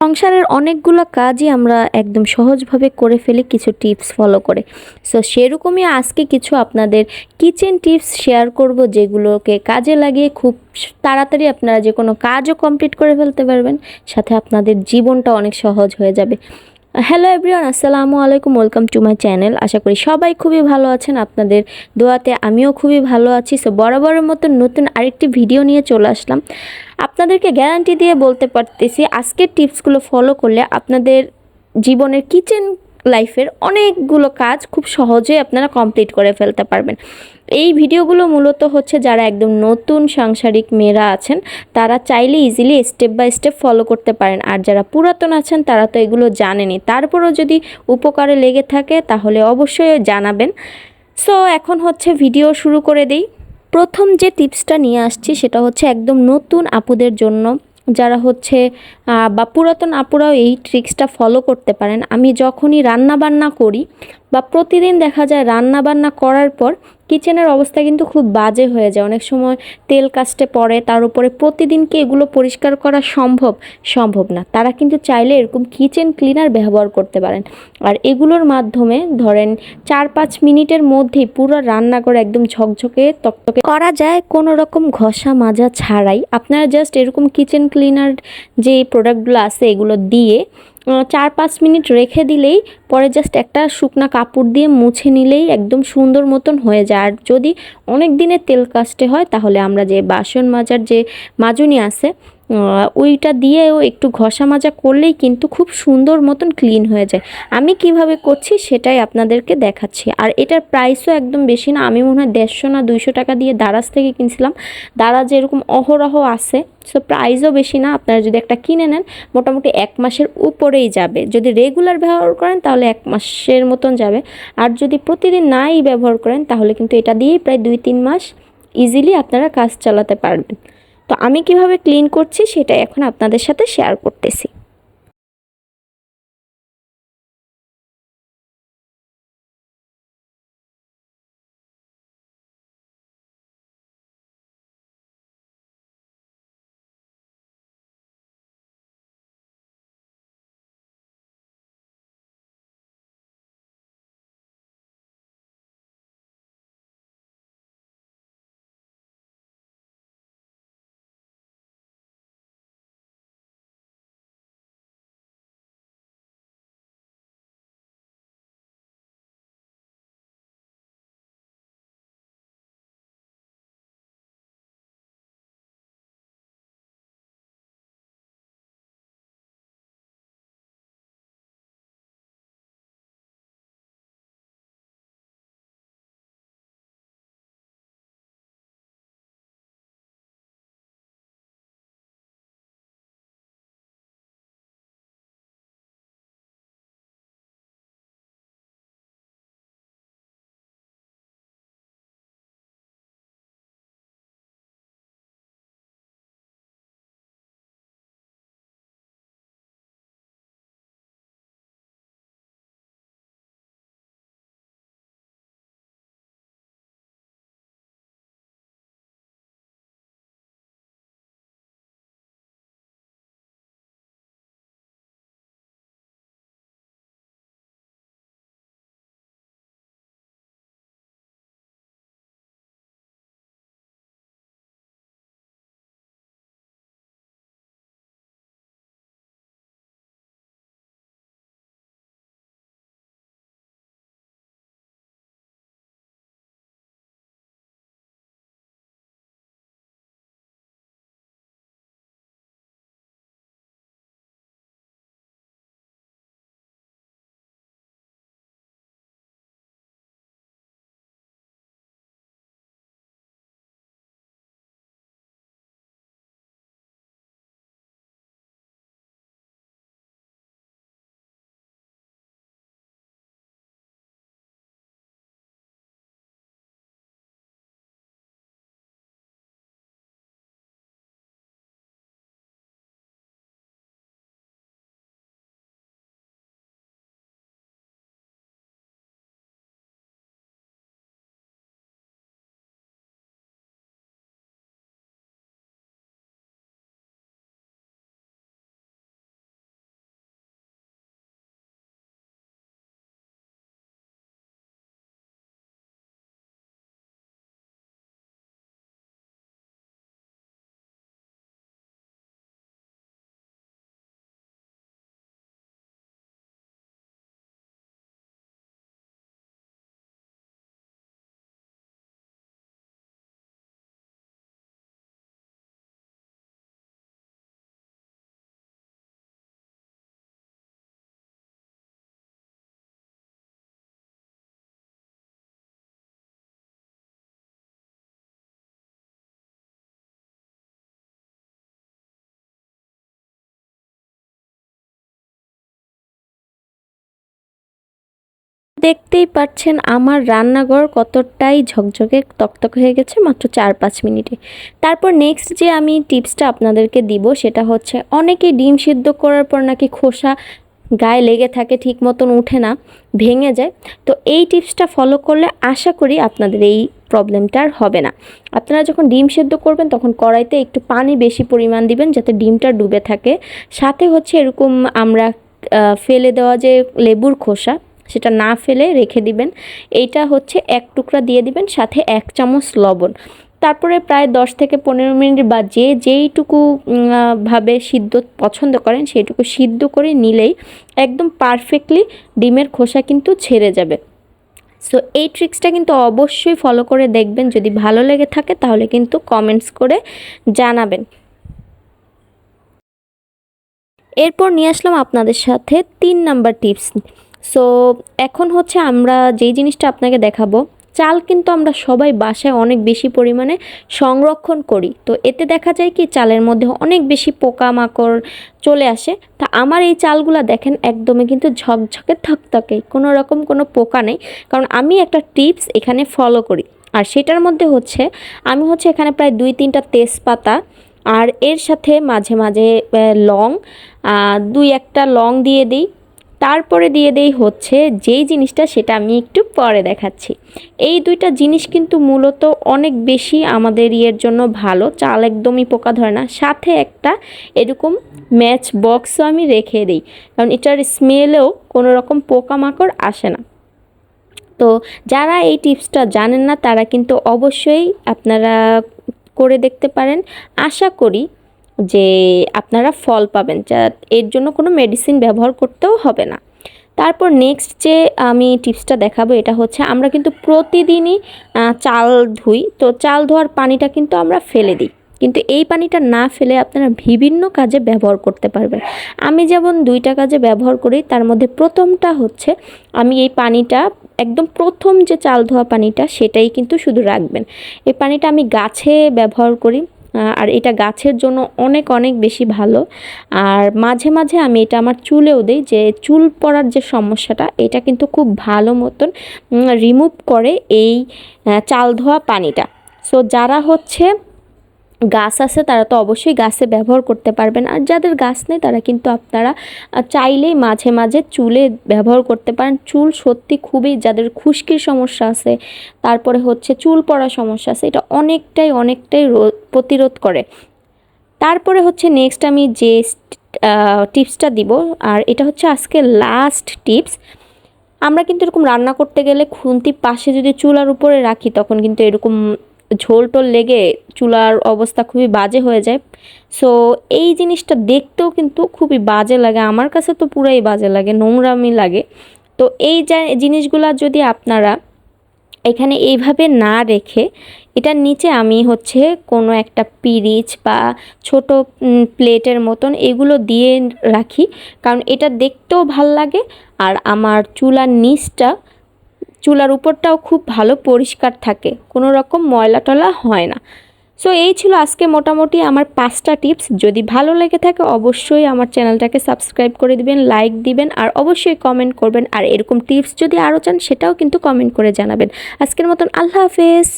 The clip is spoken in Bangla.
সংসারের অনেকগুলো কাজই আমরা একদম সহজভাবে করে ফেলি কিছু টিপস ফলো করে। সো সেরকমই আজকে কিছু আপনাদের কিচেন টিপস শেয়ার করব যেগুলোকে কাজে লাগিয়ে খুব তাড়াতাড়ি আপনারা যে কোনো কাজও কমপ্লিট করে ফেলতে পারবেন। সাথে আপনাদের জীবনটা অনেক সহজ হয়ে যাবে। হ্যালো এভরিওয়ান আসসালামু আলাইকুম ওয়েলকাম টু মাই চ্যানেল আশা করি সবাই খুবই ভালো আছেন, আপনাদের দোয়াতে আমিও খুবই ভালো আছি। সো বরাবরের মতো নতুন আরেকটি ভিডিও নিয়ে চলে আসলাম। আপনাদেরকে গ্যারান্টি দিয়ে বলতে পারতেছি, আজকের টিপসগুলো ফলো করলে আপনাদের জীবনের কিচেন লাইফের অনেকগুলো কাজ খুব সহজেই আপনারা কমপ্লিট করে ফেলতে পারবেন। এই ভিডিওগুলো মূলত হচ্ছে যারা একদম নতুন সাংসারিক মেয়েরা আছেন, তারা চাইলে easily step by step follow করতে পারেন। আর যারা পুরাতন আছেন, তারা তো এগুলো জানেনি তারপরও যদি উপকারে লেগে থাকে, তাহলে অবশ্যই জানাবেন। সো এখন হচ্ছে ভিডিও শুরু করে দিই। প্রথম যে টিপসটা নিয়ে আসছি, সেটা হচ্ছে একদম নতুন আপুদের জন্য যারা হচ্ছে বা পুরাতন আপুরাও এই ট্রিক্সটা ফলো করতে পারেন। আমি যখনই রান্না বান্না করি বা প্রতিদিন দেখা যায় রান্না বান্না করার পর কিচেনের অবস্থা কিন্তু খুব বাজে হয়ে যায়। অনেক সময় তেল কাস্টে পড়ে, তার উপরে প্রতিদিন কি এগুলো পরিষ্কার করা সম্ভব? সম্ভব না। তারা কিন্তু চাইলে এরকম কিচেন ক্লিনার ব্যবহার করতে পারেন। আর এগুলোর মাধ্যমে ধরেন চার পাঁচ মিনিটের মধ্যেই পুরো রান্নাঘর একদম ঝকঝকে, তকতকে করা যায়। কোনো রকম ঘষা মাজা ছাড়াই। আপনারা জাস্ট এরকম কিচেন ক্লিনার যে প্রোডাক্টগুলো আছে, এগুলো দিয়ে চার পাঁচ মিনিট রেখে দিলেই পরে জাস্ট একটা শুকনা কাপড় দিয়ে মুছে নিলেই একদম সুন্দর মতন হয়ে যায়। আর যদি অনেক দিনের তেল কাস্টে হয়, তাহলে আমরা যে বাসন মাজার যে মাজুনি আছে ওইটা দিয়েও একটু ঘষা মাজা করলেই কিন্তু খুব সুন্দর মতন ক্লিন হয়ে যায়। আমি কীভাবে করছি সেটাই আপনাদেরকে দেখাচ্ছি। আর এটার প্রাইসও একদম বেশি না, আমি মনে হয় দেড়শো না দুইশো টাকা দিয়ে দারাজ থেকে কিনছিলাম। দারাজ এরকম অহরহ আছে সো প্রাইসও বেশি না। আপনারা যদি একটা কিনে নেন, মোটামুটি এক মাসের উপরেই যাবে। যদি রেগুলার ব্যবহার করেন, তাহলে এক মাসের মতন যাবে। আর যদি প্রতিদিন নাই ব্যবহার করেন, তাহলে কিন্তু এটা দিয়েই প্রায় দুই তিন মাস ইজিলি আপনারা কাজ চালাতে পারবেন। তো আমি কীভাবে ক্লিন করছি সেটা এখন আপনাদের সাথে শেয়ার করতেছি। দেখতেই পাচ্ছেন আমার রান্নাঘর কতটাই ঝকঝকে, তকতক হয়ে গেছে মাত্র চার পাঁচ মিনিটে। তারপর নেক্সট যে আমি টিপসটা আপনাদেরকে দিব সেটা হচ্ছে অনেকেই ডিম সিদ্ধ করার পর নাকি খোসা গায়ে লেগে থাকে, ঠিক মতন উঠে না, ভেঙে যায়। তো এই টিপসটা ফলো করলে আশা করি আপনাদের এই প্রবলেমটা আর হবে না। আপনারা যখন ডিম সেদ্ধ করবেন তখন কড়াইতে একটু পানি বেশি পরিমাণ দিবেন যাতে ডিমটা ডুবে থাকে। সাথে হচ্ছে এরকম আমরা ফেলে দেওয়া যে লেবুর খোসা সেটা না ফেলে রেখে দিবেন। এইটা হচ্ছে এক টুকরা দিয়ে দিবেন, সাথে এক চামচ লবণ। তারপরে প্রায় দশ থেকে পনেরো মিনিট বা যে যেইটুকু ভাবে সিদ্ধ পছন্দ করেন সেইটুকু সিদ্ধ করে নিলেই একদম পারফেক্টলি ডিমের খোসা কিন্তু ছেড়ে যাবে। সো এই ট্রিক্সটা কিন্তু অবশ্যই ফলো করে দেখবেন, যদি ভালো লেগে থাকে তাহলে কিন্তু কমেন্টস করে জানাবেন। এরপর নিয়ে আসলাম আপনাদের সাথে তিন নাম্বার টিপস। সো এখন হচ্ছে আমরা যেই জিনিসটা আপনাকে দেখাবো, চাল কিন্তু আমরা সবাই বাসায় অনেক বেশি পরিমাণে সংরক্ষণ করি। তো এতে দেখা যায় কি, চালের মধ্যে অনেক বেশি পোকামাকড় চলে আসে। তা আমার এই চালগুলো দেখেন একদমই কিন্তু ঝকঝকে থকথকে, কোনো রকম কোনো পোকা নেই। কারণ আমি একটা টিপস এখানে ফলো করি। আর সেটার মধ্যে হচ্ছে, আমি হচ্ছে এখানে প্রায় দুই তিনটা তেজপাতা আর এর সাথে মাঝে মাঝে লং দুই একটা লং দিয়ে দিই। তারপরে দিয়ে দেই হচ্ছে যেই জিনিসটা সেটা আমি একটু পরে দেখাচ্ছি। এই দুইটা জিনিস কিন্তু মূলত অনেক বেশি আমাদের ইয়ের জন্য ভালো, চাল একদমই পোকা ধরে না। সাথে একটা এরকম ম্যাচ বক্সও আমি রেখে দিই, কারণ এটার স্মেলেও কোনো রকম পোকামাকড় আসে না। তো যারা এই টিপসটা জানেন না, তারা কিন্তু অবশ্যই আপনারা করে দেখতে পারেন। আশা করি যে আপনারা ফল পাবেন, যা এর জন্য কোনো মেডিসিন ব্যবহার করতেও হবে না। তারপর নেক্সট যে আমি টিপসটা দেখাবো, এটা হচ্ছে আমরা কিন্তু প্রতিদিনই চাল ধুই। তো চাল ধোয়ার পানিটা কিন্তু আমরা ফেলে দিই। কিন্তু এই পানিটা না ফেলে আপনারা বিভিন্ন কাজে ব্যবহার করতে পারবেন। আমি যেমন দুইটা কাজে ব্যবহার করি, তার মধ্যে প্রথমটা হচ্ছে আমি এই পানিটা, একদম প্রথম যে চাল ধোয়া পানিটা, সেটাই কিন্তু শুধু রাখবেন। এই পানিটা আমি গাছে ব্যবহার করি। আর এটা গাছের জন্য অনেক অনেক বেশি ভালো। আর মাঝে মাঝে আমি এটা আমার চুলেও দিই, যে চুল পড়ার যে সমস্যাটা, এটা কিন্তু খুব ভালো মতন রিমুভ করে এই চাল ধোয়া পানিটা। সো যারা হচ্ছে গাছ আছে, তারা তো অবশ্যই গাছে ব্যবহার করতে পারবেন আর যাদের গাছ নেই, তারা কিন্তু আপনারা চাইলেই মাঝে মাঝে চুলে ব্যবহার করতে পারেন। চুল সত্যি খুবই, যাদের খুশকির সমস্যা আছে, তারপরে হচ্ছে চুল পড়ার সমস্যা আছে, এটা অনেকটাই অনেকটাই রোধ প্রতিরোধ করে। তারপরে হচ্ছে নেক্সট আমি যে টিপসটা দিব, আর এটা হচ্ছে আজকে লাস্ট টিপস আমরা কিন্তু এরকম রান্না করতে গেলে খুন্তি পাশে যদি চুলার উপরে রাখি, তখন কিন্তু এরকম ঝোল টোল লেগে চুলার অবস্থা খুবই বাজে হয়ে যায়। সো এই জিনিসটা দেখতেও কিন্তু খুবই বাজে লাগে। আমার কাছে তো পুরাই বাজে লাগে, নোংরামি লাগে। তো এই জিনিসগুলা যদি আপনারা এখানে এইভাবে না রেখে, এটার নিচে আমি হচ্ছে কোনো একটা পিরিচ বা ছোট প্লেটের মতন এগুলো দিয়ে রাখি। কারণ এটা দেখতেও ভালো লাগে আর আমার চুলার নিচটা চুলার উপরটাও খুব ভালো পরিষ্কার থাকে, কোনো রকম ময়লা টলা হয় না। সো এই ছিল আজকে মোটামুটি আমার পাঁচটা টিপস। যদি ভালো লেগে থাকে, অবশ্যই আমার চ্যানেলটাকে সাবস্ক্রাইব করে দিবেন, লাইক দিবেন, আর অবশ্যই কমেন্ট করবেন। আর এরকম টিপস যদি আরও চান, সেটাও কিন্তু কমেন্ট করে জানাবেন। আজকের মতন আল্লাহ হাফেজ।